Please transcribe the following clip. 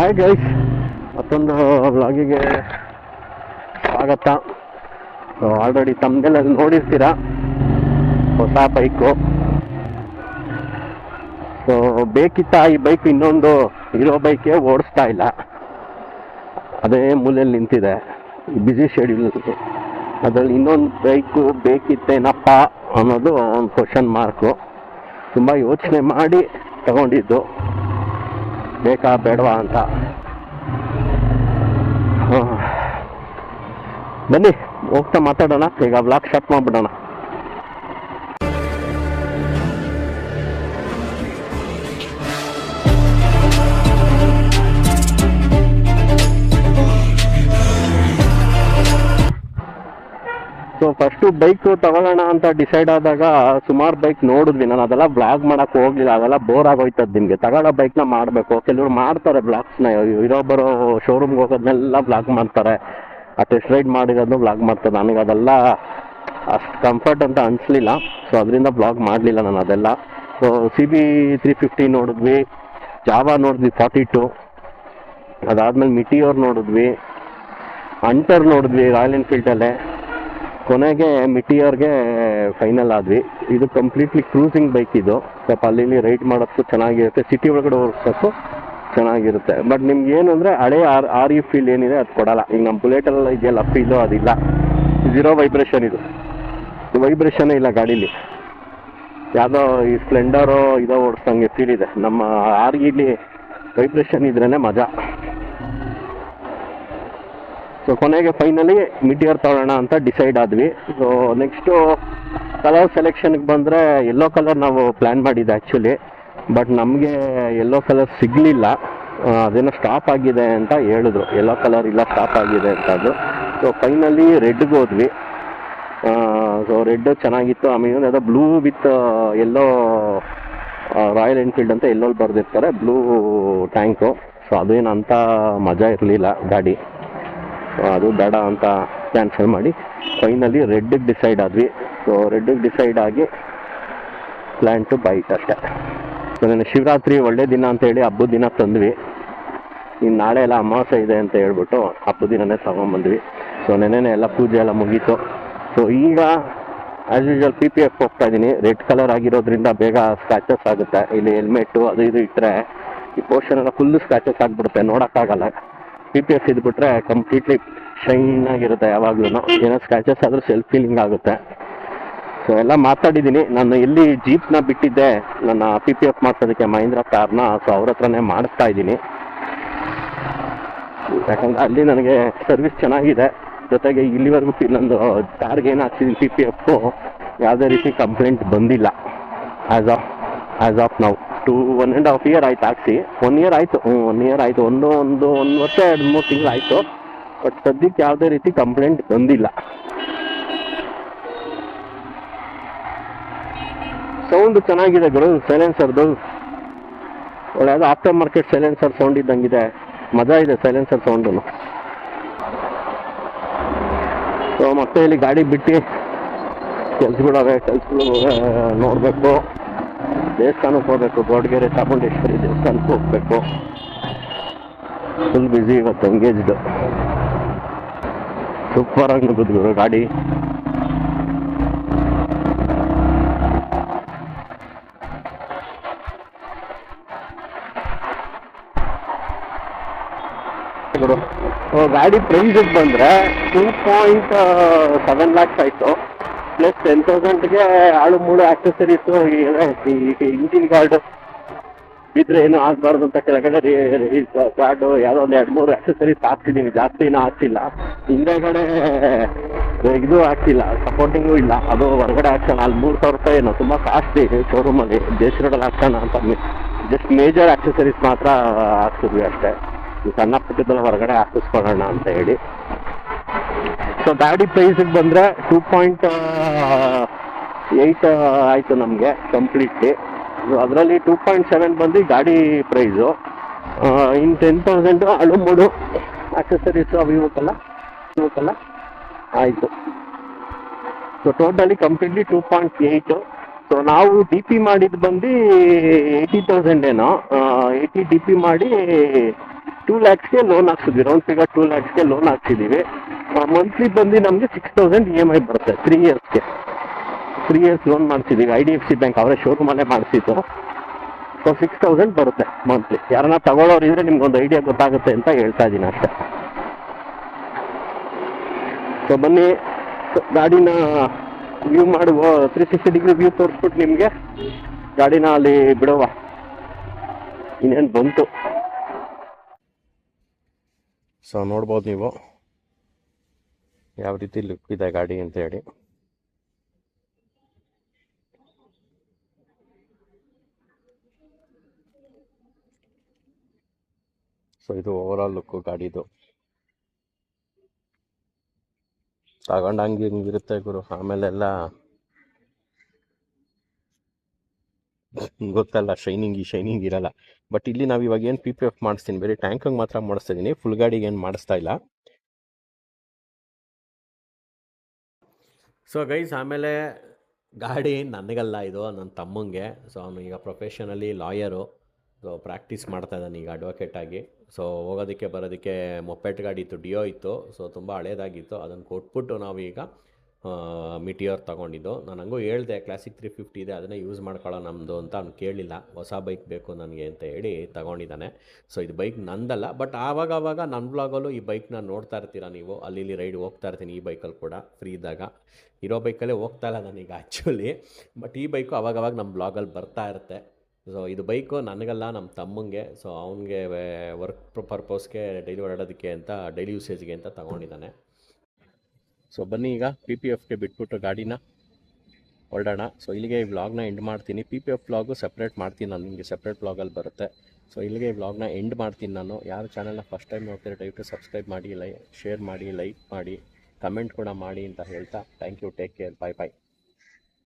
Hi guys ಮತ್ತೊಂದು ವ್ಲಾಗಿಗೆ ಸ್ವಾಗತ. Already ತಮ್ಮದೆಲ್ಲ ನೋಡಿರ್ತೀರ? ಹೊಸ ಬೈಕು ಸೊ ಬೇಕಿತ್ತ ಈ ಬೈಕ್ ಇನ್ನೊಂದು ಇರೋ ಬೈಕೇ ಓಡಿಸ್ತಾ ಇಲ್ಲ. ಅದೇ ಮೂಲೆಯಲ್ಲಿ ನಿಂತಿದೆ. ಬ್ಯುಸಿ ಶೆಡ್ಯೂಲ್ ಅದರಲ್ಲಿ ಇನ್ನೊಂದು ಬೈಕು ಬೇಕಿತ್ತೇನಪ್ಪ ಅನ್ನೋದು ಒಂದು ಕ್ವಶನ್ ಮಾರ್ಕು ತುಂಬ ಯೋಚನೆ ಮಾಡಿ ತಗೊಂಡಿದ್ದು. ಬೇಕಾ ಬೇಡವಾ ಅಂತ. ಬನ್ನಿ ಹೋಗ್ತಾ ಮಾತಾಡೋಣ. ಈಗ ಬ್ಲಾಕ್ ಸ್ಟಾರ್ಟ್ ಮಾಡ್ಬಿಡೋಣ. ಸೊ ಫಸ್ಟು ಬೈಕ್ ತಗೊಳ್ಳೋಣ ಅಂತ ಡಿಸೈಡ್ ಆದಾಗ ಸುಮಾರು ಬೈಕ್ ನೋಡಿದ್ವಿ. ನಾನು ಅದೆಲ್ಲ ಬ್ಲಾಗ್ ಮಾಡಕ್ಕೆ ಹೋಗಲಿಲ್ಲ. ಅದೆಲ್ಲ ಬೋರ್ ಆಗೋಯ್ತದ ನಿಮಗೆ. ತಗೊಳ್ಳೋ ಬೈಕ್ನ ಮಾಡಬೇಕು. ಕೆಲವರು ಮಾಡ್ತಾರೆ ಬ್ಲಾಗ್ಸ್ನ ಇರೋ ಬರೋ ಶೋರೂಮ್ಗೆ ಹೋಗೋದನ್ನೆಲ್ಲ ಬ್ಲಾಗ್ ಮಾಡ್ತಾರೆ. ಆ ಟೆಸ್ಟ್ ರೈಡ್ ಮಾಡಿರೋದು ಬ್ಲಾಗ್ ಮಾಡ್ತಾರೆ. ನನಗೆ ಅದೆಲ್ಲ ಅಷ್ಟು ಕಂಫರ್ಟ್ ಅಂತ ಅನಿಸ್ಲಿಲ್ಲ. ಸೊ ಅದರಿಂದ ಬ್ಲಾಗ್ ಮಾಡಲಿಲ್ಲ ನಾನು ಅದೆಲ್ಲ. So C B three fifty ನೋಡಿದ್ವಿ. ಜಾವಾ ನೋಡಿದ್ವಿ ಫಾರ್ಟಿ ಟು ಅದಾದಮೇಲೆ ಮಿಟಿಯೋರ್ ನೋಡಿದ್ವಿ. ಅಂಟರ್ ನೋಡಿದ್ವಿ ರಾಯಲ್ ಎನ್ಫೀಲ್ಡಲ್ಲೇ ಕೊನೆಗೆ ಮಿಟಿಯರ್ಗೆ ಫೈನಲ್ ಆದ್ವಿ. ಇದು ಕಂಪ್ಲೀಟ್ಲಿ ಕ್ರೂಸಿಂಗ್ ಬೈಕ್ ಇದು. ಸ್ವಲ್ಪ ಅಲ್ಲಿ ರೈಡ್ ಮಾಡೋಕ್ಕೂ ಚೆನ್ನಾಗಿರುತ್ತೆ. ಸಿಟಿ ಒಳಗಡೆ ಓಡಿಸೋಕ್ಕೂ ಚೆನ್ನಾಗಿರುತ್ತೆ. ಬಟ್ ನಿಮ್ಗೆ ಏನು ಅಂದರೆ, ಹಳೆ ಆರ್ ಆರ್ ಯು ಫೀಲ್ ಏನಿದೆ ಅದು ಕೊಡಲ್ಲ. ಈಗ ನಮ್ಮ ಬುಲೆಟೆಲ್ಲ ಇದೆಯಲ್ಲ ಫೀಲು ಅದಿಲ್ಲ. ಝೀರೋ ವೈಬ್ರೇಷನ್ ಇದು. ವೈಬ್ರೇಷನ್ ಇಲ್ಲ ಗಾಡೀಲಿ. ಯಾವುದೋ ಈ ಸ್ಪ್ಲೆಂಡರು ಇದೋ ಓಡಿಸ್ದಂಗೆ ಫೀಲ್ ಇದೆ. ನಮ್ಮ ಆರ್ ಇಲ್ಲಿ ವೈಬ್ರೇಷನ್ ಇದ್ರೇ ಮಜಾ. ಸೊ ಕೊನೆಗೆ ಫೈನಲಿ ಮಿಟಿಯರ್ ತಗೊಳ್ಳೋಣ ಅಂತ ಡಿಸೈಡ್ ಆದ್ವಿ. ಸೊ ನೆಕ್ಸ್ಟು ಕಲರ್ ಸೆಲೆಕ್ಷನ್ಗೆ ಬಂದರೆ ಎಲ್ಲೋ ಕಲರ್ ನಾವು ಪ್ಲ್ಯಾನ್ ಮಾಡಿದ್ದೆ ಆ್ಯಕ್ಚುಲಿ ಬಟ್ ನಮಗೆ ಎಲ್ಲೋ ಕಲರ್ ಸಿಗಲಿಲ್ಲ. ಅದೇನೋ ಸ್ಟಾಪ್ ಆಗಿದೆ ಅಂತ ಹೇಳಿದ್ರು. ಎಲ್ಲೋ ಕಲರ್ ಇಲ್ಲ ಸ್ಟಾಪ್ ಆಗಿದೆ ಅಂತ ಅದು ಸೊ ಫೈನಲಿ ರೆಡ್ಗೆ ಹೋದ್ವಿ. ಸೊ ರೆಡ್ ಚೆನ್ನಾಗಿತ್ತು. ಆಮೇಲೆ ಅದು blue with yellow Royal Enfield ಅಂತ ಎಲ್ಲೋಲ್ಲಿ ಬರೆದಿರ್ತಾರೆ ಬ್ಲೂ ಟ್ಯಾಂಕು ಸೊ ಅದೇನು ಅಂತ ಮಜಾ ಇರಲಿಲ್ಲ ಗಾಡಿ. ಸೊ ಅದು ಬೇಡ ಅಂತ ಕ್ಯಾನ್ಸಲ್ ಮಾಡಿ ಫೈನಲಿ ರೆಡ್ಡಿಗೆ ಡಿಸೈಡ್ ಆದ್ವಿ. ಸೊ ರೆಡ್ಡಿಗೆ ಡಿಸೈಡ್ ಆಗಿ ಪ್ಲ್ಯಾನ್ ಟು ಬೈಟ್ ಅಷ್ಟೇ. ಸೊ ನಾನು ಶಿವರಾತ್ರಿ ಒಳ್ಳೆ ದಿನ ಅಂತೇಳಿ ಹಬ್ಬದ ದಿನ ತಂದ್ವಿ. ಇನ್ನು ನಾಳೆ ಎಲ್ಲ ಅಮಾವಾಸ್ಯೆ ಇದೆ ಅಂತ ಹೇಳ್ಬಿಟ್ಟು ಹಬ್ಬದ ದಿನನೇ ತಗೊಂಬಂದ್ವಿ ಸೊ ನೆನೆನೆ ಎಲ್ಲ ಪೂಜೆ ಎಲ್ಲ ಮುಗೀತು. ಸೊ ಈಗ as usual P P F ಹೋಗ್ತಾ ಇದ್ದೀನಿ ರೆಡ್ ಕಲರ್ ಆಗಿರೋದ್ರಿಂದ ಬೇಗ ಸ್ಕ್ರಾಚಸ್ ಆಗುತ್ತೆ. ಇಲ್ಲಿ ಹೆಲ್ಮೆಟ್ಟು ಅದು ಇದು ಇಟ್ಟರೆ ಈ ಪೋರ್ಷನ್ ಎಲ್ಲ ಫುಲ್ಲು ಸ್ಕ್ರಾಚಸ್ ಆಗಿಬಿಡುತ್ತೆ. ನೋಡೋಕ್ಕಾಗಲ್ಲ. ಪಿ ಪಿ ಎಸ್ ಇದ್ಬಿಟ್ರೆ ಕಂಪ್ಲೀಟ್ಲಿ ಶೈನ್ ಆಗಿರುತ್ತೆ. ಯಾವಾಗ್ಲೂ ಏನೋ ಸ್ಕ್ರಾಚಸ್ ಆದರೂ ಸೆಲ್ಫ್ ಫೀಲಿಂಗ್ ಆಗುತ್ತೆ. ಸೊ ಎಲ್ಲ ಮಾತಾಡಿದ್ದೀನಿ. ನಾನು ಎಲ್ಲಿ ಜೀಪ್ನ ಬಿಟ್ಟಿದ್ದೆ. ನನ್ನ ಪಿ ಪಿ ಎಫ್ ಮಾಡ್ಸೋದಕ್ಕೆ ಮಹೀಂದ್ರ ಕಾರ್ನ ಸೊ ಅವ್ರ ಹತ್ರನೇ ಮಾಡಿಸ್ತಾ ಇದ್ದೀನಿ. ಯಾಕಂದ್ರೆ ಅಲ್ಲಿ ನನಗೆ ಸರ್ವಿಸ್ ಚೆನ್ನಾಗಿದೆ. ಜೊತೆಗೆ ಇಲ್ಲಿವರೆಗೂ ಇನ್ನೊಂದು ನಂದು ಕಾರ್ಗೆ ಏನು ಹಾಕ್ಸಿದ್ದೀನಿ ಪಿ ಪಿ ಎಫ್ ಯಾವುದೇ ರೀತಿ ಕಂಪ್ಲೇಂಟ್ ಬಂದಿಲ್ಲ. ಆ್ಯಸ್ ಆಫ್ ಆ್ಯಸ್ ಆಫ್ ನಾವು two one and half year ಆಯ್ತು ಹಾಕ್ಸಿ ಒನ್ ಇಯರ್ ಆಯಿತು ಹ್ಞೂ ಒನ್ ಇಯರ್ ಆಯಿತು ಒಂದು ಒಂದು ಒಂದು ವರ್ಷ, ಎರಡು, ಮೂರು ತಿಂಗಳು ಆಯಿತು. ಬಟ್ ಸದ್ಯಕ್ಕೆ ಯಾವುದೇ ರೀತಿ ಕಂಪ್ಲೇಂಟ್ ಬಂದಿಲ್ಲ. ಸೌಂಡ್ ಚೆನ್ನಾಗಿದೆ ಗುರು ಸೈಲೆನ್ಸರ್ದು ಒಳ್ಳೆ ಅದು ಆಫ್ಟರ್ ಮಾರ್ಕೆಟ್ ಸೈಲೆನ್ಸರ್ ಸೌಂಡ್ ಇದ್ದಂಗಿದೆ. ಮಜಾ ಇದೆ ಸೈಲೆನ್ಸರ್ ಸೌಂಡು ಸೊ ಮತ್ತೆ ಇಲ್ಲಿ ಗಾಡಿ ಬಿಟ್ಟು ಕೆಲ್ಸಗಳವೆ ಕೆಲ್ಸಗಳು ನೋಡಬೇಕು. ದೇವಸ್ಥಾನಕ್ಕೆ ಹೋಗ್ಬೇಕು, ಗೋಡ್ಗೆರೆ ಚಾಮುಂಡೇಶ್ವರಿ ದೇವಸ್ಥಾನಕ್ಕೆ ಹೋಗ್ಬೇಕು. ಫುಲ್ ಬ್ಯುಸಿ ಇವತ್ತು ಎಂಗೇಜ್ಡು ಸೂಪರ್ ಆಗಿ ಗಾಡಿ. ಗುರು ಸೊ ಗಾಡಿ ಪ್ರೈಸ್ ಬಂದರೆ ಟೂ ಪಾಯಿಂಟ್ ಸೆವೆನ್ ಲ್ಯಾಕ್ಸ್ ಆಯಿತು. ಪ್ಲಸ್ ಟೆನ್ ತೌಸಂಡ್ಗೆ ಆಳು ಮೂಳು ಆಕ್ಸೆಸರೀಸು ಇಂಜಿನ್ ಗಾರ್ಡ್ ಬಿದ್ದರೆ ಏನು ಆಗಬಾರ್ದು ಅಂತ ಕೆಳಗಡೆ ಗಾರ್ಡು ಯಾವುದೋ ಒಂದು ಎರಡು ಮೂರು ಆಕ್ಸೆಸರೀಸ್ ಹಾಕ್ತಿದ್ದೀನಿ ಜಾಸ್ತಿ ಏನೂ ಹಾಕ್ತಿಲ್ಲ ಹಿಂದೆಗಡೆ ಇದು ಹಾಕ್ತಿಲ್ಲ ಸಪೋರ್ಟಿಂಗು ಇಲ್ಲ. ಅದು ಹೊರಗಡೆ ಹಾಕ್ಸೋಣ. ಅಲ್ಲಿ ಮೂರು ಸಾವಿರ ರೂಪಾಯಿ ಏನೋ. ತುಂಬ ಕಾಸ್ಟ್ಲಿ ಶೋರೂಮಲ್ಲಿ ದೇಶ ರೋಡಲ್ಲಿ ಹಾಕ್ಸೋಣ ಅಂತ ಜಸ್ಟ್ ಮೇಜರ್ ಆಕ್ಸೆಸರೀಸ್ ಮಾತ್ರ ಹಾಕ್ಸಿದ್ವಿ ಅಷ್ಟೇ. ಸಣ್ಣ ಪುಟ್ಟದೆಲ್ಲ ಹೊರಗಡೆ ಹಾಕಿಸ್ಕೊಳ್ಳೋಣ ಅಂತ ಹೇಳಿ. ಸೊ ಗಾಡಿ ಪ್ರೈಸಿಗೆ ಬಂದರೆ ಟೂ ಪಾಯಿಂಟ್ ಏಯ್ಟ್ ಆಯಿತು ನಮಗೆ ಕಂಪ್ಲೀಟ್ಲಿ ಅದರಲ್ಲಿ ಟೂ ಪಾಯಿಂಟ್ ಸೆವೆನ್ ಬಂದು ಗಾಡಿ ಪ್ರೈಸು ಇನ್ನು ಟೆನ್ ತೌಸಂಡು ಅಳು ಮೂಡು. ಅಕ್ಸೆಸರೀಸು ಅವು ಇವಕ್ಕೆಲ್ಲ ಇವಕ್ಕೆಲ್ಲ ಆಯಿತು. So totally completely two point eight so ನಾವು ಡಿ ಪಿ ಮಾಡಿದ್ದು ಬಂದು ಏಯ್ಟಿ ತೌಸಂಡ್ ಏನೋ. ಏಯ್ಟಿ ಡಿ ಪಿ ಮಾಡಿ ಟೂ ಲ್ಯಾಕ್ಸ್ಗೆ ಲೋನ್ ಹಾಕ್ಸಿದ್ವಿ. ರೌಂಡ್ ಫಿಗರ್ ಟೂ ಲ್ಯಾಕ್ಸ್ಗೆ ಲೋನ್ ಹಾಕ್ಸಿದ್ದೀವಿ ಮಂತ್ಲಿ ಬಂದು ನಮಗೆ six thousand E M I ಬರುತ್ತೆ ತ್ರೀ ಇಯರ್ಸ್ಗೆ three years loan ಮಾಡಿಸಿದ್ದೀವಿ I D F C bank ಅವರೇ ಶೋರೂಮಲ್ಲೇ ಮಾಡಿಸಿದ್ದು. ಸೊ ಸಿಕ್ಸ್ ತೌಸಂಡ್ ಬರುತ್ತೆ ಮಂತ್ಲಿ ಯಾರನ್ನ ತಗೊಳ್ಳೋರು ಇದ್ರೆ ನಿಮ್ಗೊಂದು ಐಡಿಯಾ ಗೊತ್ತಾಗುತ್ತೆ ಅಂತ ಹೇಳ್ತಾ ಇದ್ದೀನಿ ಅಷ್ಟೇ. ಸೊ ಬನ್ನಿ. ಗಾಡಿನ ವ್ಯೂ ಮಾಡುವ ತ್ರೀ ಸಿಕ್ಸ್ಟಿ ಡಿಗ್ರಿ ವ್ಯೂ ತೋರಿಸ್ಬಿಟ್ಟು ನಿಮಗೆ. ಗಾಡಿನ ಅಲ್ಲಿ ಬಿಡುವ. ಇನ್ನೇನು ಬಂತು. ಸೊ ನೋಡ್ಬೋದು ನೀವು. ಯಾವ ರೀತಿ ಲುಕ್ ಇದೆ ಗಾಡಿ ಅಂತ ಹೇಳಿ. ಸೊ ಇದು ಓವರ್ ಆಲ್ ಲುಕ್ಕು ಗಾಡಿದು. ತಗೊಂಡಂಗೆ ಹಿಂಗಿರುತ್ತೆ ಗುರು. ಆಮೇಲೆಲ್ಲ ಗೊತ್ತಲ್ಲ ಶೈನಿಂಗ್ ಈ ಶೈನಿಂಗ್ ಇರಲ್ಲ. ಬಟ್ ಇಲ್ಲಿ ನಾವು ಇವಾಗ ಏನು ಪಿ ಪಿ ಎಫ್ ಮಾಡಿಸ್ತೀನಿ, ಬೇರೆ ಟ್ಯಾಂಕಂಗೆ ಮಾತ್ರ ಮಾಡಿಸ್ತಾ ಇದ್ದೀನಿ ಫುಲ್ ಗಾಡಿಗೆ ಏನು ಮಾಡಿಸ್ತಾ ಇಲ್ಲ. ಸೊ ಗೈಸ್ ಆಮೇಲೆ ಗಾಡಿ ನನಗಲ್ಲ, ಇದು ನನ್ನ ತಮ್ಮಂಗೆ. ಸೊ ಅವನು ಈಗ ಪ್ರೊಫೆಷನಲಿ ಲಾಯರು ಸೊ ಪ್ರಾಕ್ಟೀಸ್ ಮಾಡ್ತಾ ಇದ್ದಾನೆ ಈಗ ಅಡ್ವೊಕೇಟ್ ಆಗಿ. ಸೊ ಹೋಗೋದಕ್ಕೆ, ಬರೋದಕ್ಕೆ ಮೊಪ್ಪೆಟ್ ಗಾಡಿ ಇತ್ತು ಡಿಯೋ ಇತ್ತು. ಸೊ ತುಂಬ ಹಳೇದಾಗಿತ್ತು. ಅದನ್ನು ಕೊಟ್ಬಿಟ್ಟು ನಾವೀಗ ಮಿಟಿಯೋರ್ ತೊಗೊಂಡಿದ್ದು. ನಾನು ಹಂಗೂ ಹೇಳಿದೆ ಕ್ಲಾಸಿಕ್ ತ್ರೀ ಫಿಫ್ಟಿ ಇದೆ, ಅದನ್ನೇ ಯೂಸ್ ಮಾಡ್ಕೊಳ್ಳೋ ನಮ್ಮದು ಅಂತ ಅವ್ನು ಕೇಳಿಲ್ಲ. ಹೊಸ ಬೈಕ್ ಬೇಕು ನನಗೆ ಅಂತ ಹೇಳಿ ತೊಗೊಂಡಿದ್ದಾನೆ. ಸೊ ಇದು ಬೈಕ್ ನಂದಲ್ಲ ಬಟ್ ಆವಾಗ ಆವಾಗ ನನ್ನ ಬ್ಲಾಗಲ್ಲು ಈ ಬೈಕ್ನ ನೋಡ್ತಾ ಇರ್ತೀರ ನೀವು? ಅಲ್ಲಿ ಇಲ್ಲಿ ರೈಡ್ ಹೋಗ್ತಾ ಇರ್ತೀನಿ ಈ ಬೈಕಲ್ಲಿ ಕೂಡ ಫ್ರೀ ಇದ್ದಾಗ. ಇರೋ ಬೈಕಲ್ಲೇ ಹೋಗ್ತಾ ಇಲ್ಲ ನನಗೆ ಆ್ಯಕ್ಚುಲಿ ಬಟ್ ಈ ಬೈಕು ಅವಾಗವಾಗ ನಮ್ಮ ಬ್ಲಾಗಲ್ಲಿ ಬರ್ತಾ ಇರುತ್ತೆ. ಸೊ ಇದು ಬೈಕು ನನಗಲ್ಲ ನಮ್ಮ ತಮ್ಮಂಗೆ. ಸೊ ಅವನಿಗೆ ವರ್ಕ್ ಪರ್ಪಸ್ಗೆ ಡೈಲಿ ಓಡಾಡೋದಕ್ಕೆ ಅಂತ ಡೈಲಿ ಯೂಸೇಜ್ಗೆ ಅಂತ ತಗೊಂಡಿದ್ದಾನೆ. ಸೊ ಬನ್ನಿ ಈಗ ಪಿ ಪಿ ಎಫ್ಗೆ ಬಿಟ್ಬಿಟ್ಟು ಗಾಡಿನ ಹೊರಡೋಣ. ಸೊ ಇಲ್ಲಿಗೆ ಈ ವ್ಲಾಗ್ನ ಎಂಡ್ ಮಾಡ್ತೀನಿ. P P F vlog separate ಮಾಡ್ತೀನಿ ನಾನು, ನಿಮಗೆ ಸಪ್ರೇಟ್ ವ್ಲಾಗಲ್ಲಿ ಬರುತ್ತೆ. ಸೊ ಇಲ್ಲಿಗೆ ಈ ವ್ಲಾಗ್ನ ಎಂಡ್ ಮಾಡ್ತೀನಿ ನಾನು. ಯಾರು ಚಾನಲ್ನ ಫಸ್ಟ್ ಟೈಮ್ ನೋಡ್ತೀರ, ದಯವಿಟ್ಟು ಸಬ್ಸ್ಕ್ರೈಬ್ ಮಾಡಿ ಲೈ ಶೇರ್ ಮಾಡಿ ಲೈಕ್ ಮಾಡಿ ಕಮೆಂಟ್ ಕೂಡ ಮಾಡಿ ಅಂತ ಹೇಳ್ತಾ. Thank you take care bye bye